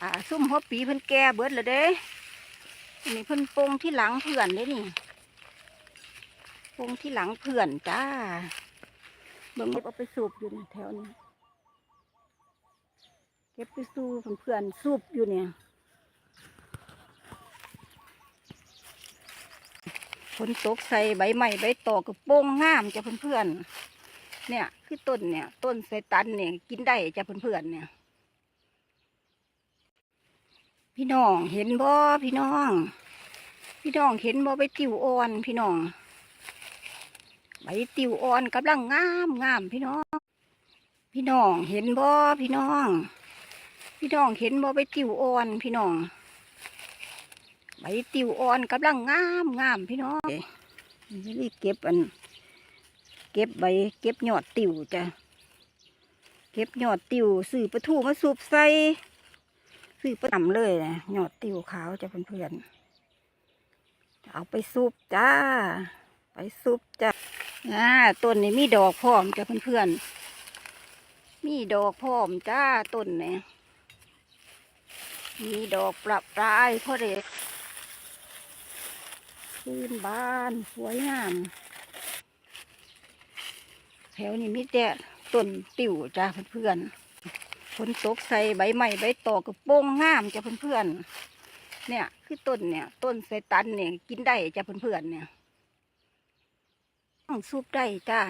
อ่าซุ่มหัวปีเพิ่นแก่เบิดแล้วเด้อันนี้เพิ่นปงที่หลังเพื่อนเด้นี่ปงที่หลังเพื่อนจ้าเบิ่งเอาไปสูบอยู่แถวนี้เก็บไปสูบเพื่อนๆสูบอยู่เนี่ยฝนตกใส่ใบไม้ใบตอกกับโป้งงามจ้ะเพื่อนๆเนี่ย คือต้นเนี่ย ต้นไซตันเนี่ย กินได้จ้ะเพื่อนๆเนี่ย พี่น้องเห็นบ่พี่น้อง พี่น้องเห็นบ่ใบติวอ่อน พี่น้องใบติวอ่อนกำลังงามงามพี่น้อง พี่น้องเห็นบ่พี่น้อง พี่น้องเห็นบ่ใบติวอ่อนพี่น้องใบติวอ่อนกำลังงามงามพี่น้องนี่รีบเก็บอัน เก็บใบ เก็บยอดติวจ้ะเก็บยอดติวสื่อประทูมาสูบใส่ ซื้อประจำเลยนะหยอดติวขาวจ้ะเพื่อนๆเอาไปซุปจ้า ไปซุปจ้าอ่าต้นนี้มีดอกพร้อมจ้ะเพื่อนๆมีดอกพร้อมจ้าต้นเนี่ยมีดอกประปรายพ่อเด็กพื้นบ้านสวยงามแถวนี้มีแต่ต้นติ๋วจ้าเพื่อนๆ ฝนตกใส่ใบไม้ใบตอกกับโป้งงามจ้ะเพื่อนๆเนี่ย คือต้นเนี่ย ต้นไซตันเนี่ยกินได้จ้ะเพื่อนๆเนี่ยอื้อซุปได้จ้า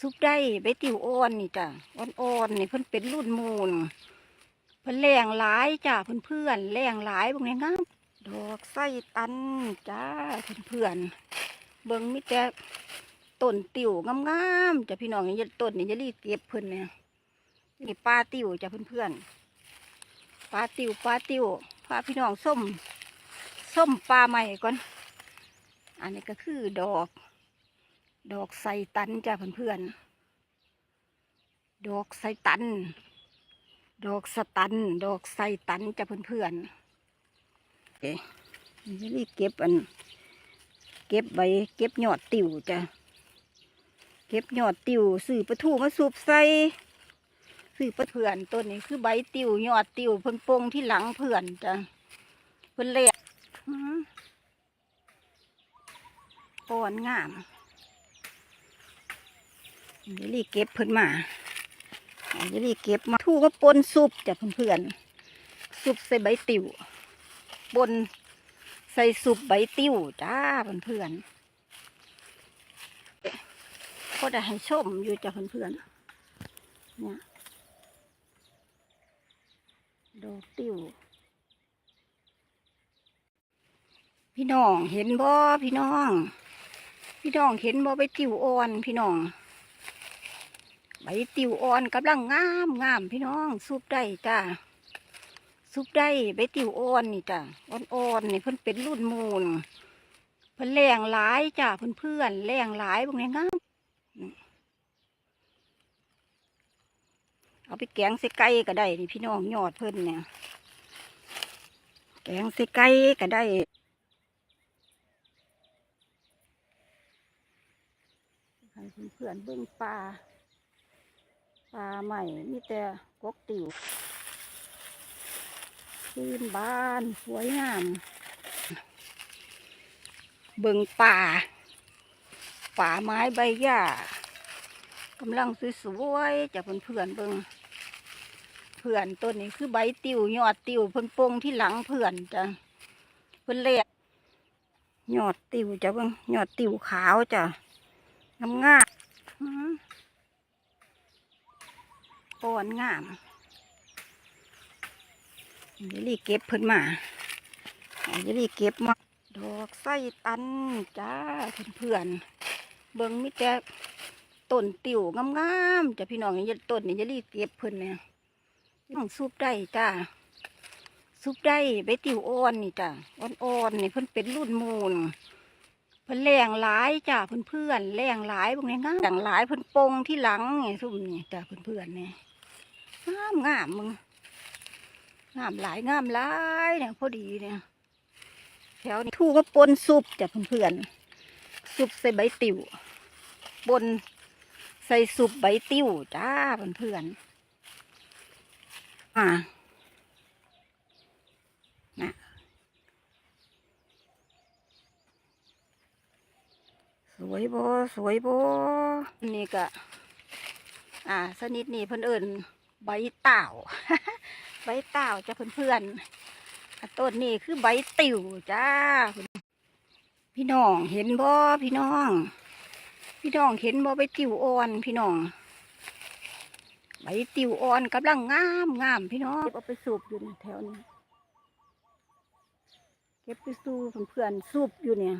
ซุปได้ใบติวอ่อนนี่จ้ะอ่อนๆนี่เพิ่นเป็นรุ่นมูลเพิ่นแรงหลายจ้ะเพื่อนๆแรงหลายพวกนี้งามดอกไส้ตันจ้าเพื่อนๆเบิ่งมิแต่ต้นติวงามๆจ้ะพี่น้องอย่าต้นนี่ย่ารีบเก็บเพิ่นเนี่ย นี่ปลาติ๋วจ้ะเพื่อนๆปลาติ๋วปลาติ๋วพาพี่น้องส้มส้มปลาใหม่ก่อน อันนี้ก็คือดอก ดอกไซตันจ้ะเพื่อนๆดอกไซตัน ดอกสตัน ดอกไซตันจ้ะเพื่อนๆเอ๊ะนี่รีบเก็บอัน เก็บใบเก็บยอดติ๋วจ้ะเก็บยอดติ๋วสื่อประทูมาสูบใส่ คือเพื่อนต้นนี้คือใบติวยอดติวเพิ่นโปงที่หลังเพื่อนจ้ะเพิ่นเละอื้อป้อนงามเดี๋ยวรีเก็บเพิ่นมาเดี๋ยวรีเก็บมาทู่มาปนซุปจ้ะเพื่อนๆซุปใส่ใบติวปนใส่ซุปใบติวจ้าเพื่อนๆก็ได้ให้ชมอยู่จ้ะเพื่อนๆเนี่ย ดอกติวพี่น้องเห็นบ่พี่น้อง พี่น้องเห็นบ่ใบติวอ่อน พี่น้องใบติวอ่อนกำลังงามงามพี่น้องซุปได้จ้าซุปได้ใบติวอ่อนนี่จ้าอ่อนๆนี่เพิ่นเป็นรุ่นมูลเพิ่นแรงหลายจ้าเพื่อนเพื่อนแรงหลายพวกนี้งาม เอาไปแกงใส่ไก่ก็ได้นี่พี่น้องยอดเพิ่นเนี่ย แกงใส่ไก่ก็ได้ให้เพื่อนเบิ่งปลาปลาใหม่มีแต่กกติวพื้นบ้านสวยงาม เบิ่งป่าป่าไม้ใบหญ้ากำลังสวยๆจากเพื่อนๆเบิ่ง เพื่อนต้นนี้คือใบติวยอดติวเพิ่นโปงที่หลังเพื่อนจ้ะเพิ่นเล็กยอดติวจ้ะเบิ่งยอดติวขาวจ้ะงามงามอ่อป้อนงามเดี๋ยวรีเก็บเพิ่นมาเดี๋ยวรีเก็บมาดอกไส้ตันจ้าเพื่อนๆเบิ่งมิแต่ต้นติวงามๆจ้ะพี่น้องอย่าต้นนี้อย่ารีบเก็บเพิ่นเนี่ย ต้องซุปได้จ้าซุปได้ใบติวอ่อนนี่จ้าอ่อนๆนี่เพิ่นเป็นรุ่นมูลเพิ่นแรงหลายจ้าเพื่อนเพื่อนแรงหลายพวกนี้งามแรงหลายเพิ่นโปงที่หลังไงซุ่มนี่จ้าเพื่อนเพื่อนนี่งามงามมึงงามหลายงามหลายเนี่ยพอดีเนี่ยแถวนี้ทู่ก็ปนซุปจ้าเพื่อนเพื่อนๆซุปใส่ใบติวปนใส่ซุปใบติวจ้าเพื่อนเค่ะนะสวยโบสวยโบนี่ก็อ่า สนิดนี่เพื่อนเอินใบเต่าใบเต่าจะเพื่อนเพื่อนต้นนี่คือใบติ๋วจ้า พี่น้องเห็นบ่พี่น้อง พี่น้องเห็นบ่ใบติ๋วอ่อนพี่น้อง ใบติวอ่อนกำลังงามงามพี่น้อง เก็บเอาไปสูบอยู่นี่แถวนี้ เก็บไปสูบเพื่อนๆสูบอยู่เนี่ย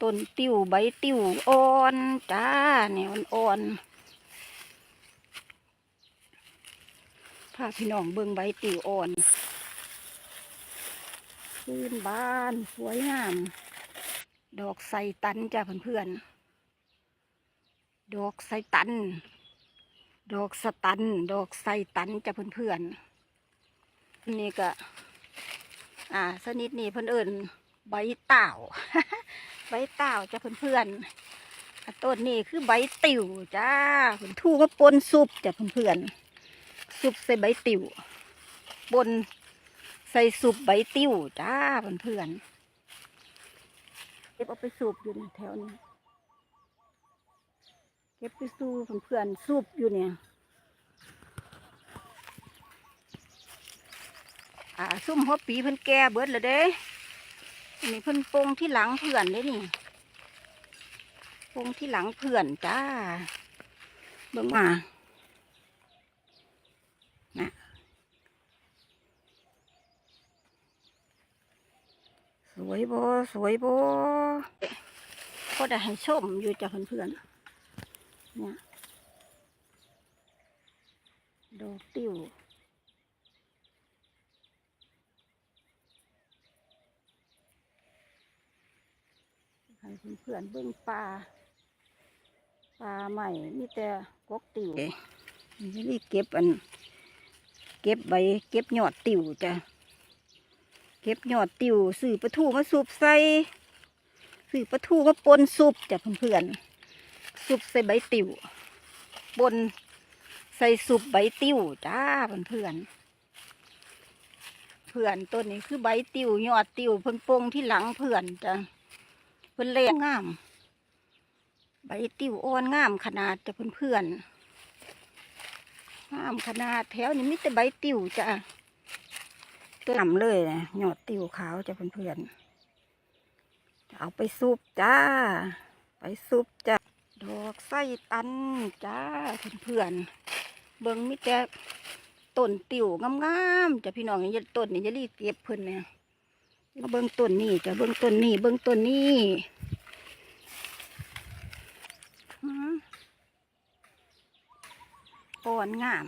ต้นติวใบติวอ่อนจ้าเนี่ยมันอ่อนพาพี่น้องเบิ่งใบติวอ่อนพื้นบ้านสวยงาม ดอกไซตันจ้าเพื่อนๆ ดอกไซตัน ดอกสตัน ดอกไซตันจ้าเพื่อนๆอันนี่ก็ อ่า สนิดนี่เพิ่อนเอิญใบเต่าใบเต่าจะเพื่อนๆอะต้นนี้คือใบติ่วจ้าเพิ่นทู่มาปนซุปจะเพื่อนๆซุปใส่ใบติ่วปนใส่ซุปใบติ่วจ้าเพื่อนๆเก็บเอาไปซุปอยู่แถวนี้ เก็บไปสู้เพื่อนๆซุปอยู่เนี่ยอ่าซุ่มหัวปีเพิ่นแก่เบิดแล้วเด้อันนี้เพิ่นปงที่หลังเพื่อนเด้นี่ปงที่หลังเพื่อนจ้าเบิ่งมานะสวยบ่สวยบ่ก็ได้ให้ชมอยู่จ้ะเพื่อนๆ เนี่ยดอกติ้วให้เพื่อนๆเบิ่งปลาปลาใหม่มีแต่กกติวนี่นี่เก็บอัน เก็บใบเก็บยอดติวจ้ะเก็บยอดติวสื่อปลาทูมาสุบใส่สื่อปลาทูมาปนซุปจ้ะเพื่อนๆ ซุปใส่ใบติวปนใส่ซุปใบติ๋วจ้าเพื่อนๆเพื่อนต้นนี้คือใบติวยอดติวเพิ่นปงที่หลังเพื่อนจ้ะเพิ่นเลี้ยงงาม ใบติ้วอ่อนงามขนาดจะเพื่อนๆงามขนาดแถวนี้มีแต่ใบติ้วจ้ะตัวงามเลยนะยอดติ้วขาวจะเพื่อนๆเอาไปซุปจ้า ไปซุปจ้า ดอกไส้ตันจ้าเพื่อนๆเบิ่งมีแต่ต้นติ้วงามๆจ้ะพี่น้องอย่าต้นนี่อย่ารีบเก็บเพิ่นเนี่ยมาเบิ้งต้นนี้จะเบิ้งต้นนี้เบิ้งต้นนี้หืออ่อนงาม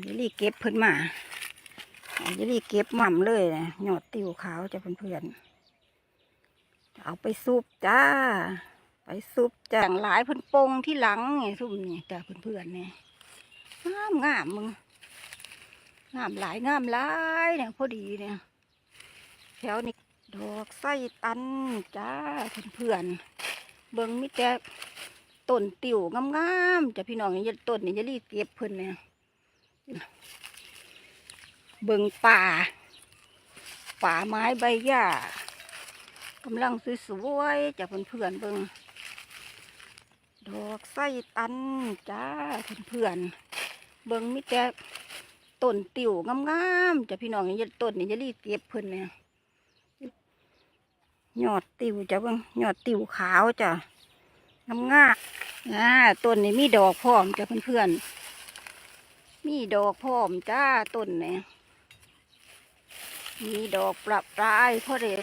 เดี๋ยวรีเก็บเพิ่นมาเดี๋ยวรีเก็บหม่ำเลยนะหยอดติวขาวจะเพื่อนๆ เอาไปซุปจ้า ไปซุปจ้าหลายเพิ่นปงที่หลังไงซุ่มนี่จ้าเพื่อนๆเนี่ยงามงามมึงงามหลายงามหลายเนี่ยพอดีเนี่ยแถวนี้ดอกไส้ตันจ้าเพื่อนๆเบิ่งมิแต่ต้นติ่วงามๆจ้ะพี่น้องอย่าต้นนี่ย่ารีบเก็บเพิ่นเนี่ยเบิ่งป่าป่าไม้ใบหญ้า กำลังสวยๆจ้ะเพื่อนๆเบิ่งดอกไส้ตันจ้าเพื่อนๆเบิ่งมิแต่ต้นติ่วงามๆจ้ะพี่น้องย่าต้นนี่ยรีบเก็บเพิ่นเนี่ยยอดติ่วจ้ะเบิ่งยอดติ่วขาวจ้ะงามงาอ่าต้นนี่มีดอกพร้อมจ้ะเพื่อนๆมีดอกพร้อมจ้าต้นเนี่ยมีดอกประปรายพราะเด็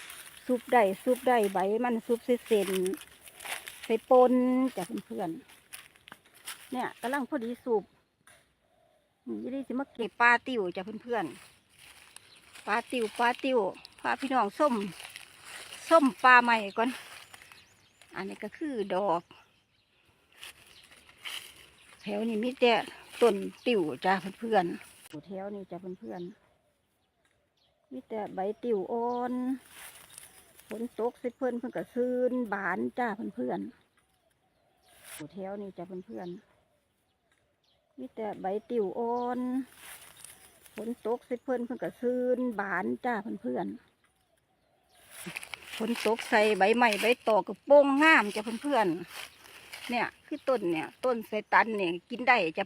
ซุปได้ซุปได้ใบมันซุปเส้นใส่ปนจ้ะเพื่อนๆเนี่ยกำลังพอดีสุปยี่ได้สิมาเก็บปลาติวจ้ะเพื่อนๆปลาติวปลาติวพาพี่น้องส้มส้มปลาใหม่ก่อน อันนี้ก็คือดอก แถวนี้มีแต่ต้นติวจ้ะเพื่อนๆแถวนี้จ้ะเพื่อนๆมีแต่ใบติวอ่อน ฝนตกใส่เพื่อนเพื่อนก็ซื้นบานจ้าเพื่อนๆอยู่แถวนี้จ้ะเพื่อนๆมีแต่ใบติ่วอ่อนฝนตกใส่เพิ่อนเพิ่อนก็ซื่นบานจ้าเพื่อนๆฝนตกใส่ใบไม้ใบตอกก็โป่งงามจ้ะเพื่อนๆเนี่ยคือต้นเนี่ย ต้นไซตันเนี่ยกินได้จ้ะ